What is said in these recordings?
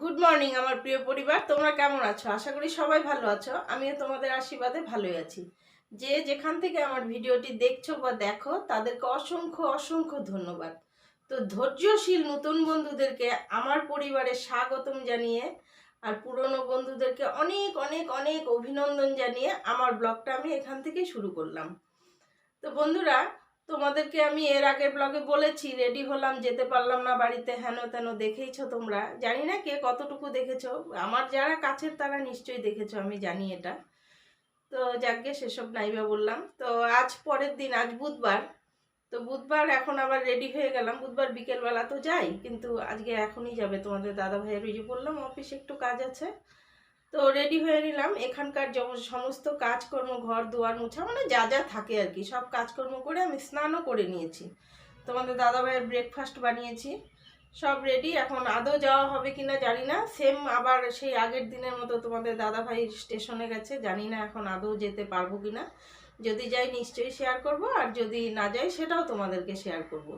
Good morning আমার প্রিয় পরিবার। তোমরা কেমন আছো? আশা করি সবাই ভালো আছো। আমিও তোমাদের আশীর্বাদে ভালোই আছি। যে যেখান থেকে আমার ভিডিওটি দেখছ বা দেখো, তাদেরকে অসংখ্য অসংখ্য ধন্যবাদ। তো ধৈর্যশীল নতুন বন্ধুদেরকে আমার পরিবারে স্বাগতম জানিয়ে, আর পুরনো বন্ধুদেরকে অনেক অনেক অনেক অভিনন্দন জানিয়ে আমার ব্লগটা আমি এখান থেকেই শুরু করলাম। তো বন্ধুরা তোমাদেরকে আমি এর আগের ব্লগে বলেছি রেডি হলাম, যেতে পারলাম না বাড়িতে, হেন তেন দেখেইছো তোমরা। জানি না কে কতটুকু দেখেছ, আমার যারা কাছের তারা নিশ্চয়ই দেখেছ, আমি জানি এটা। তো যাকে সেসব নাইবা বললাম। তো আজ পরের দিন, আজ বুধবার। তো বুধবার এখন আবার রেডি হয়ে গেলাম, বুধবার বিকেলবেলা তো যাই, কিন্তু আজকে এখনই যাবে তোমাদের দাদা ভাইয়ের ওই যে বললাম অফিসে একটু কাজ আছে। তো রেডি হয়ে নিলাম। এখানকার সমস্ত কাজকর্ম, ঘর, দুয়ার, মুছা মানে যা যা থাকে আর কি, সব কাজকর্ম করে আমি স্নানও করে নিয়েছি। তোমাদের দাদাভাইয়ের ব্রেকফাস্ট বানিয়েছি। সব রেডি এখন আদৌ যাওয়া হবে কিনা জানি না। সেম আবার সেই আগের দিনের মতো তোমাদের দাদাভাই স্টেশনে গেছে, জানি না এখন আদৌ যেতে পারব কিনা। যদি যাই নিশ্চয়ই শেয়ার করব, আর যদি না যাই, সেটাও তোমাদেরকে শেয়ার করব।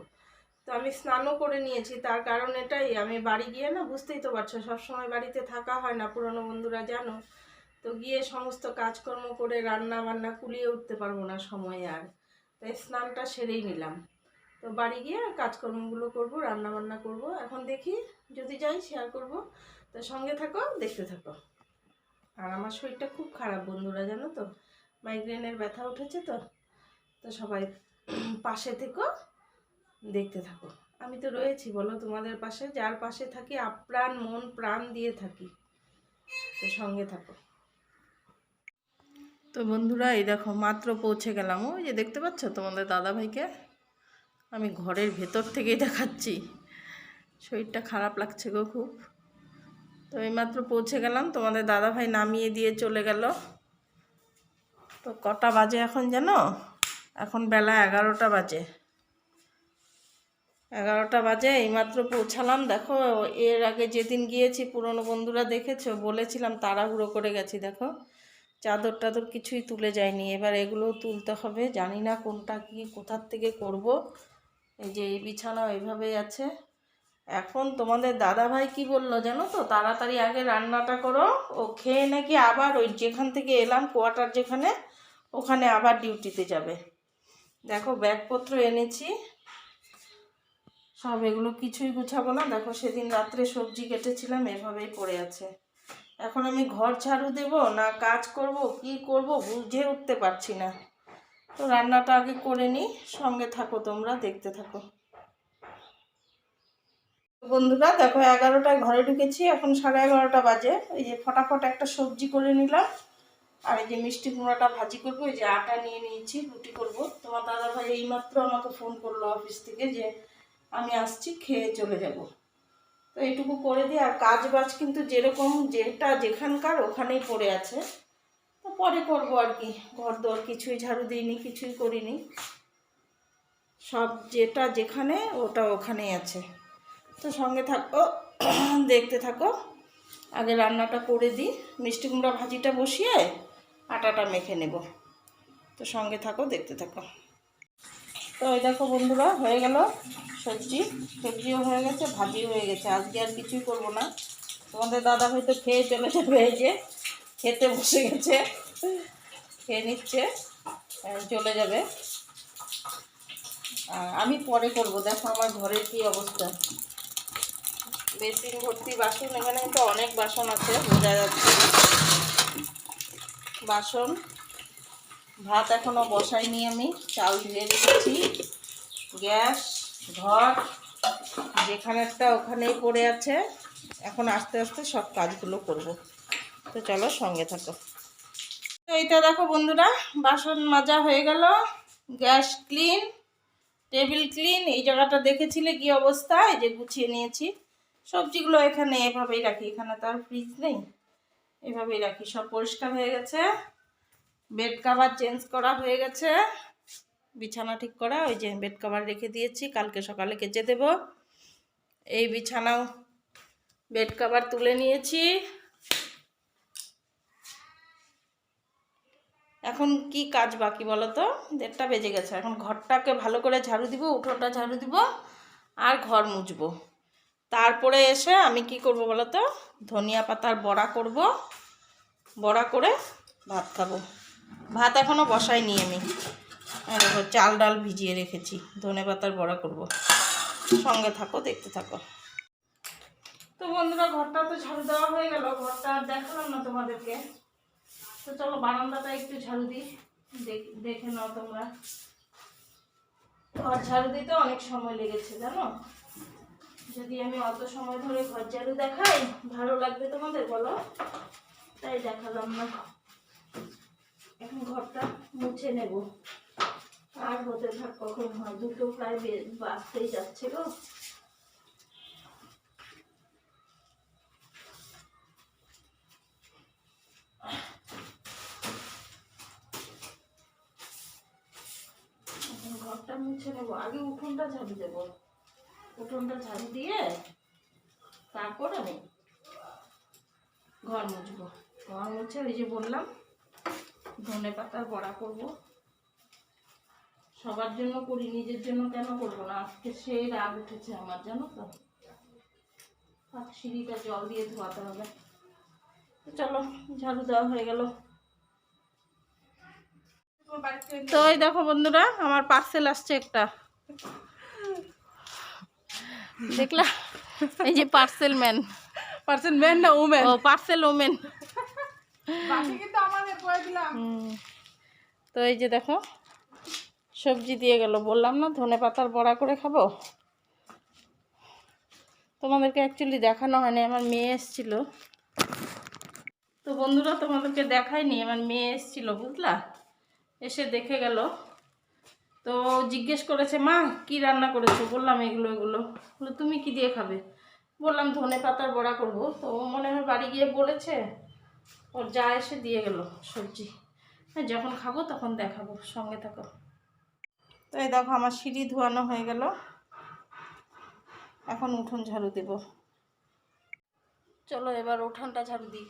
তো আমি স্নানও করে নিয়েছি, তার কারণ এটাই, আমি বাড়ি গিয়ে না বুঝতেই তো পারছ, সবসময় বাড়িতে থাকা হয় না পুরনো বন্ধুরা, জানো? তো গিয়ে সমস্ত কাজকর্ম করে রান্না বান্না কুলিয়ে উঠতে পারব না সময় আর। তাই স্নানটা সেরেই নিলাম। তো বাড়ি গিয়ে কাজকর্মগুলো করব, রান্না বান্না করব। এখন দেখি, যদি যাই শেয়ার করব। তো সঙ্গে থাকো, দেখতে থাকো। আর আমার শরীরটা খুব খারাপ বন্ধুরা, জানো তো? মাইগ্রেনের ব্যথা উঠেছে তো? তো সবাই পাশে থেকো। দেখতে থাকো। আমি তো রয়েছি, বলো তোমাদের পাশে। যার পাশে থাকি আপ্রাণ মন, প্রাণ দিয়ে থাকি। তো সঙ্গে থাকো। তো বন্ধুরা, এই দেখো, মাত্র পৌঁছে গেলাম। ওই যে দেখতে পাচ্ছ তোমাদের দাদা ভাইকে আমি ঘরের ভেতর থেকেই দেখাচ্ছি। শরীরটা খারাপ লাগছে গো খুব। তো এইমাত্র পৌঁছে গেলাম। তোমাদের দাদা ভাই নামিয়ে দিয়ে চলে গেল। তো কটা বাজে এখন জানো? এখন বেলা এগারোটা বাজে। এগারোটা বাজে, এইমাত্র পৌঁছালাম। দেখো, এর আগে যেদিন গিয়েছি, পুরনো বন্ধুরা দেখেছ, বলেছিলাম তাড়াহুড়ো করে গেছি, দেখো। চাদর টাদর কিছুই তুলে যায়নি। এবার এগুলোও তুলতে হবে। জানি না কোনটা কি, কোথার থেকে করব। এই যে এই বিছানা এইভাবেই আছে। এখন তোমাদের দাদা ভাই কি বলল জানো তো? তাড়াতাড়ি আগে রান্নাটা করো। ও খেয়ে নাকি আবার ওই যেখান থেকে এলাম, কোয়ার্টার যেখানে, ওখানে আবার ডিউটিতে যাবে। দেখো, ব্যাগপত্র এনেছি। সব এগুলো কিছুই গুছাবো না। দেখো সেদিন রাত্রে সবজি কেটেছিলাম, এভাবেই পড়ে আছে। এখন আমি ঘর ঝাড়ু দেব, না কাজ করব, কি করব বুঝে উঠতে পারছি না। তো রান্নাটা আগে করে নিই, সঙ্গে থাকো তোমরা, দেখতে থাকো। বন্ধুরা, দেখো এগারোটায় ঘরে ঢুকেছি, এখন সাড়ে এগারোটা বাজে। এই যে ফটাফট একটা সবজি করে নিলাম। আর এই যে মিষ্টি কুমড়াটা ভাজি করব, এই যে আটা নিয়ে নিয়েছি, রুটি করব। তোমার দাদা ভাই এইমাত্র আমাকে ফোন করল অফিস থেকে যে আমি আসছি, খেয়ে চলে যাব। তো এইটুকু করে দিই, আর কাজ বাজ কিন্তু যেরকম যেটা যেখানকার ওখানেই পড়ে আছে। তো পরে করব আর কি ঘর দর কিছুই ঝাড়ু দিইনি, কিছুই করিনি। সব যেটা যেখানে, ওটা ওখানেই আছে। তো সঙ্গে থাকো, দেখতে থাকো। আগে রান্নাটা করে দিই, মিষ্টি কুমড়া ভাজিটা বসিয়ে আটাটা মেখে নেব। তো সঙ্গে থাকো, দেখতে থাকো। তো এই দেখো বন্ধুরা, হয়ে গেল সবজি। সবজিও হয়ে গেছে, ভাজিও হয়ে গেছে। আজকে আর কিছুই করব না। তোমাদের দাদা হয়তো খেয়ে চলে যাবে এই যে খেতে বসে গেছে, খেয়ে নিচ্ছে চলে যাবে। আমি পরে করব, দেখো আমার ঘরের কি অবস্থা। বেসিন, ভর্তি, বাসন, এখানে কিন্তু অনেক বাসন আছে, বোঝা যাচ্ছে বাসন ভাত এখনও বসাইনি আমি, চাল ধুয়ে রেখেছি। গ্যাস, ঘর, যেখানেরটা ওখানেই পড়ে আছে। এখন আস্তে আস্তে সব কাজগুলো করব। তো চলো সঙ্গে থাকো। তো এইটা দেখো বন্ধুরা, বাসন মাজা হয়ে গেল। গ্যাস ক্লিন, টেবিল ক্লিন, এই জায়গাটা দেখেছিলে কি অবস্থা? এই যে গুছিয়ে নিয়েছি। সবজিগুলো এখানে এভাবেই রাখি, এখানে তো আর ফ্রিজ নেই। এভাবেই রাখি, সব পরিষ্কার হয়ে গেছে। বেড কাভার চেঞ্জ করা হয়ে গেছে। বিছানা ঠিক করা, ওই যে বেড কাভার রেখে দিয়েছি, কালকে সকালে কেচে দেব। এই বিছানাও বেড কাভার তুলে নিয়েছি। এখন কি কাজ বাকি বলো তো দেড়টা বেজে গেছে, এখন ঘরটাকে ভালো করে ঝাড়ু দিব, উঠোনটা ঝাড়ু দিব, আর ঘর মুছবো। তারপরে এসে আমি কি করব বলো তো ধনিয়া পাতার বড়া করব, বড়া করে ভাত খাব। ভাত এখনও বসাইনি আমি। দেখো চাল ডাল ভিজিয়ে রেখেছি। ধনে পাতার বড়া করব। সঙ্গে থাকো, দেখতে থাকো। তো বন্ধুরা, ঘরটা তো ঝাড়ু দেওয়া হয়ে গেল। ঘরটা আর দেখালাম না তোমাদেরকে। তো চলো, বারান্দাটা একটু ঝাড়ু দিই। দেখে নাও তোমরা। ঘর ঝাড়ু দিতে অনেক সময় লেগেছে, জানো? যদি আমি অত সময় ধরে ঘর ঝাড়ু দেখাই, ভালো লাগবে তোমাদের, বলো? তাই দেখালাম না। এখন ঘরটা মুছে নেব। আর হতে থাক কখন হয়? দুটো প্রায় বে- বাজতেই যাচ্ছে গো। ঘরটা মুছে নেব। আগে উঠোনটা ঝাড়ু দেবো। উঠোনটা ঝাড়ু দিয়ে তারপর আমি ঘর মুছবো। ঘর মুছে ওই যে বললাম ধনে পাতার বড়া করব। সবার জন্য করি নিজের জন্য কেন করব না? আজকে সেই রাগ উঠেছে আমার জানো তো? সিঁড়িটা জল দিয়ে ধোয়াতে হবে। চলো ঝাড়ু দেওয়া হয়ে গেল। তো এই দেখো বন্ধুরা আমার পার্সেল আসছে একটা। দেখলা? এই যে পার্সেল ম্যান পার্সেন্ট ম্যান না ওম্যান ও পার্সেল ওমেন বাকি কিন্তু আমাদের করে দিলাম তো এই যে দেখো, সবজি দিয়ে গেল। বললাম না, ধনে পাতার বড়া করে খাব? তোমাদেরকে অ্যাকচুয়ালি দেখানো হয়নি, আমার মেয়ে এসেছিল। তো বন্ধুরা, তোমাদেরকে দেখায়নি আমার মেয়ে এসেছিল, বুঝলা? এসে দেখে গেল। তো জিজ্ঞেস করেছে, মা, কি রান্না করেছ? বললাম, এগুলো এগুলো। বলল, তুমি কি দিয়ে খাবে? বললাম, ধনে পাতার বড়া করব। তো মনে হয় বাড়ি গিয়ে বলেছে ওর যা এসে দিয়ে গেল সবজি। হ্যাঁ যখন খাব তখন দেখাবো, সঙ্গে থাকো। তো এই দেখো আমার সিঁড়ি ধোয়ানো হয়ে গেল। এখন উঠোন ঝাড়ু দেব। চলো এবার উঠানটা ঝাড়ু দিই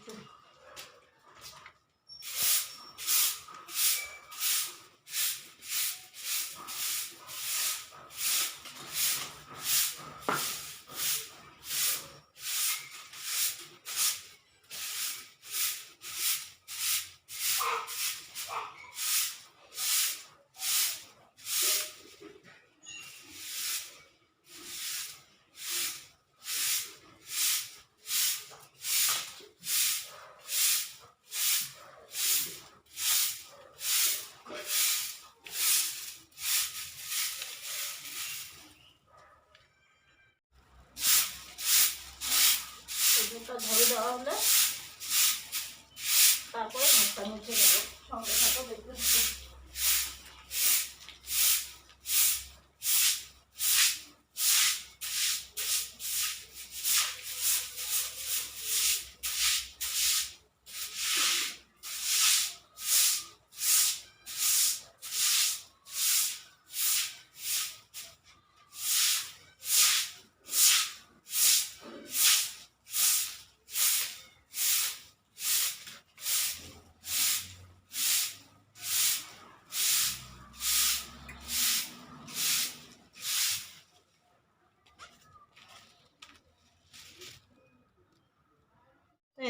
উঠোনটা ঝাড়ু দেওয়া হলে তারপরে ভাতটা মুছে দেবো সঙ্গে থাকো দেখতে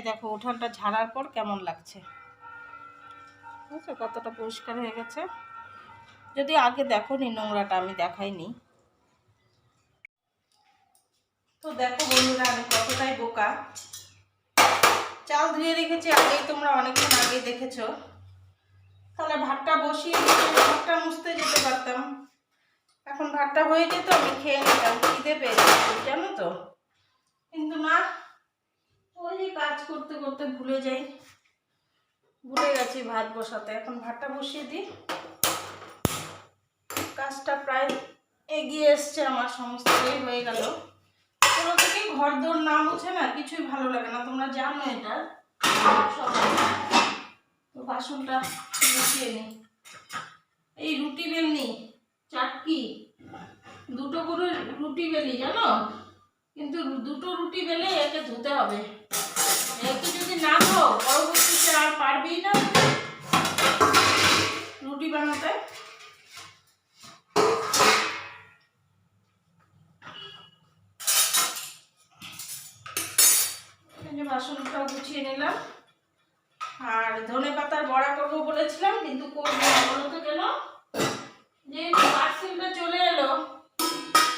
দেখো উঠানটা ঝাড়ার পর কেমন লাগছে? বুঝছ কতটা পরিষ্কার হয়ে গেছে। যদি আগে দেখো নি নোংরাটা, আমি দেখাইনি। তো দেখো বন্ধুরা, আমি কতটাই বোকা। চাল ধুয়ে রেখেছি, আগেই তোমরা অনেকক্ষণ আগেই দেখেছ। তাহলে ভাতটা বসিয়ে ভাতটা মুছতে যেতে পারতাম। এখন ভাতটা হয়ে যেত, আমি খেয়ে নিতাম, খিদে পেয়ে জানো তো। কিন্তু না ওই যে কাজ করতে করতে ভুলে যাই। ভুলে গেছি ভাত বসাতে। এখন ভাতটা বসিয়ে দিই। কাজটা প্রায় এগিয়ে এসছে আমার সমস্তটাই হয়ে গেল। কোনো থেকে ঘর দোর না মুছে না, কিছুই ভালো লাগে না। তোমরা জানো এটা। তো বাসনটা বসিয়ে নিই। এই রুটি বেলনি, চাটকি, দুটো করে রুটি বেলি, জানো? কিন্তু দুটো রুটি বেলে একে ধুতে হবে। একে যদি না ধো পরবর্তীতে আর পারবেই না। রুটি বানাতে। বাসনটাও গুছিয়ে নিলাম। আর ধনে পাতার বড়া করব বলেছিলাম, কিন্তু করব বলো তো কেন? পার্সেলটা চলে এলো,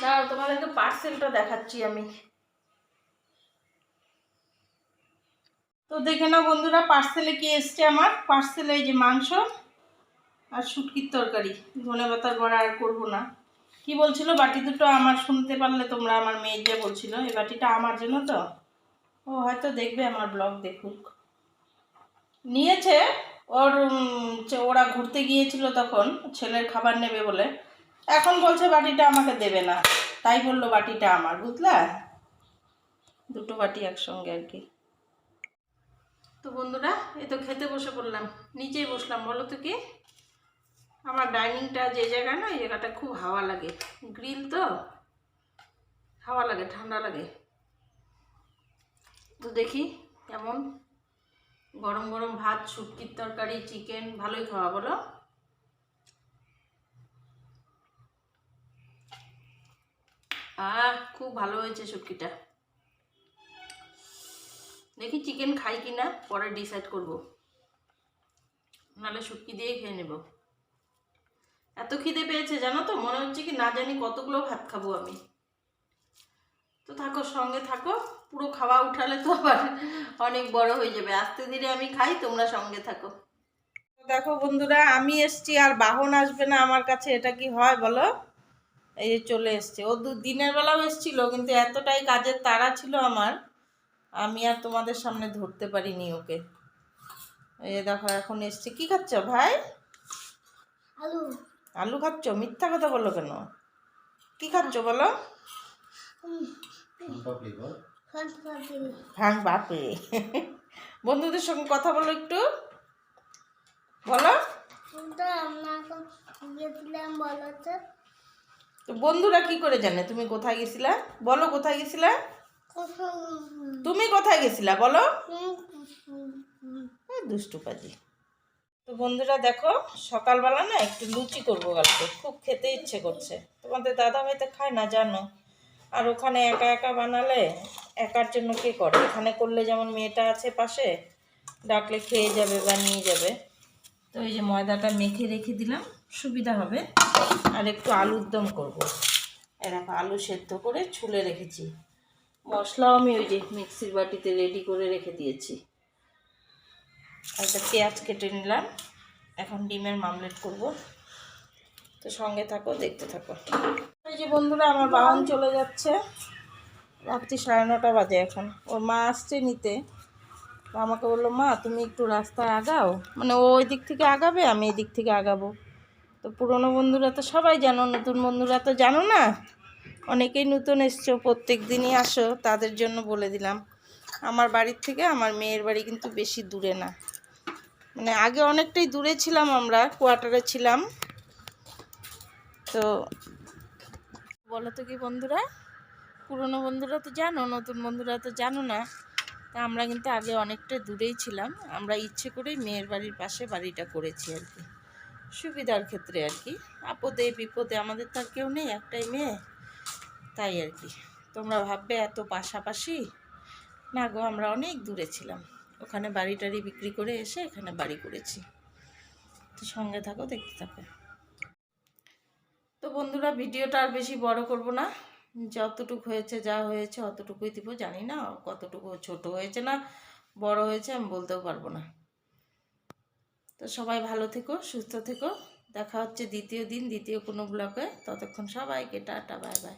দাঁড়াও তোমাদেরকে পার্সেলটা দেখাচ্ছি আমি। তো দেখে নাও বন্ধুরা পার্সেলে কি এসছে আমার? পার্সেলে এই যে মাংস আর শুটকির তরকারি। ধনে পাতার বড়া আর করব না। কি বলছিল? বাটি দুটো আমার শুনতে পারলে তোমরা আমার মেয়ের যে বলছিল, এই বাটিটা আমার জন্য তো? ও হয়তো দেখবে আমার ব্লগ দেখুক। নিয়েছে, ওর ওরা ঘুরতে গিয়েছিল তখন, ছেলের খাবার নেবে বলে। এখন বলছে বাটিটা আমাকে দেবে না। তাই বলল বাটিটা আমার, বুঝলা? দুটো বাটি একসঙ্গে আর কি। তো বন্ধুরা এ তো খেতে বসে পড়লাম। নিচেই বসলাম, বলো তো কি? আমার ডাইনিংটা যে জায়গায় না, এই জায়গাটা খুব হাওয়া লাগে। গ্রিল তো? হাওয়া লাগে, ঠান্ডা লাগে। তো দেখি কেমন। গরম গরম ভাত, শুটকির তরকারি চিকেন ভালোই খাওয়া, বলো। আহ, খুব ভালো হয়েছে শুটকিটা। দেখি চিকেন খাই কি না পরে ডিসাইড করব। নাহলে শুটকি দিয়েই খেয়ে নেব। এত খিদে পেয়েছে, জানো তো? মনে হচ্ছে কি না জানি কতগুলো ভাত খাব আমি। তো থাকো, সঙ্গে থাকো। পুরো খাওয়া উঠালে তো আবার অনেক বড় হয়ে যাবে। আস্তে ধীরে আমি খাই, তোমরা সঙ্গে থাকো। দেখো বন্ধুরা, আমি এসছি আর বাহন আসবে না আমার কাছে। এটা কি হয় বলো? এই যে চলে এসছে। ও দু দিনের বেলাও এসছিল, কিন্তু এতটাই কাজের তাড়া ছিল আমার। আমি আর তোমাদের সামনে ধরতে পারিনি ওকে। এই যে দেখো এখন এসছে। কি খাচ্ছ ভাই? আলু। আলু খাচ্ছ? মিথ্যা কথা বলো কেন? কি খাচ্ছ বলো? বাপে বন্ধুদের সঙ্গে কথা বলো একটু। বলো। তো বন্ধুরা কি করে জানে? তুমি কোথায় গেছিলা? বলো কোথায় গেছিলা? তুমি কোথায় গেছিলা বলো? দুষ্টু পাজি। তো বন্ধুরা দেখো সকালবেলা না একটু লুচি করব কালকে। খুব খেতে ইচ্ছে করছে। তোমাদের দাদা ভাই তো খায় না জানো। আর ওখানে একা একা বানালে একার জন্য কে করে? এখানে করলে যেমন মেয়েটা আছে পাশে ডাকলে খেয়ে যাবে বা নিয়ে যাবে। তো এই যে ময়দাটা মেখে রেখে দিলাম সুবিধা হবে। আর একটু আলুর দম করব। এরকম আলু সেদ্ধ করে ছুলে রেখেছি। মশলাও আমি ওই যে মিক্সির বাটিতে রেডি করে রেখে দিয়েছি। একটা পেঁয়াজ কেটে নিলাম। এখন ডিমের মামলেট করব। তো সঙ্গে থাকো, দেখতে থাকো। এই যে বন্ধুরা, আমার বাহন চলে যাচ্ছে। রাত্রি সাড়ে নটা বাজে এখন। ওর মা আসছে নিতে। আমাকে বলল, মা, তুমি একটু রাস্তায় আগাও। মানে ও ওই দিক থেকে আগাবে, আমি এই দিক থেকে আগাবো। তো পুরনো বন্ধুরা তো সবাই জানো, নতুন বন্ধুরা তো জানো না। অনেকেই নতুন এসছো, প্রত্যেক দিনই আসো, তাদের জন্য বলে দিলাম। আমার বাড়ির থেকে আমার মেয়ের বাড়ি কিন্তু বেশি দূরে না। মানে আগে অনেকটাই দূরে ছিলাম আমরা, কোয়ার্টারে ছিলাম। তো বলো তো কি বন্ধুরা? পুরনো বন্ধুরা তো জানো, নতুন বন্ধুরা তো জানো না। তা আমরা কিন্তু আগে অনেকটা দূরেই ছিলাম। আমরা ইচ্ছে করেই মেয়ের বাড়ির পাশে বাড়িটা করেছি আর কি। সুবিধার ক্ষেত্রে আর কি। আপদে বিপদে আমাদের তো আর কেউ নেই, একটাই মেয়ে। তাই আর কি। তোমরা ভাববে, এত পাশাপাশি? না গো, আমরা অনেক দূরে ছিলাম। ওখানে বাড়ি টাড়ি বিক্রি করে এসে এখানে বাড়ি করেছি। তো সঙ্গে থাকো, দেখতে থাকো। তো বন্ধুরা, ভিডিওটা আর বেশি বড় করব না। যতটুকু হয়েছে যা হয়েছে, অতটুকুই দিব। জানি না কতটুকু ছোট হয়েছে না বড় হয়েছে, আমি বলতেও পারব না। তো সবাই ভালো থেকো, সুস্থ থেকো। দেখা হচ্ছে দ্বিতীয় দিন, দ্বিতীয় কোনো ব্লকে ততক্ষণ সবাইকে টাটা, বাই বাই।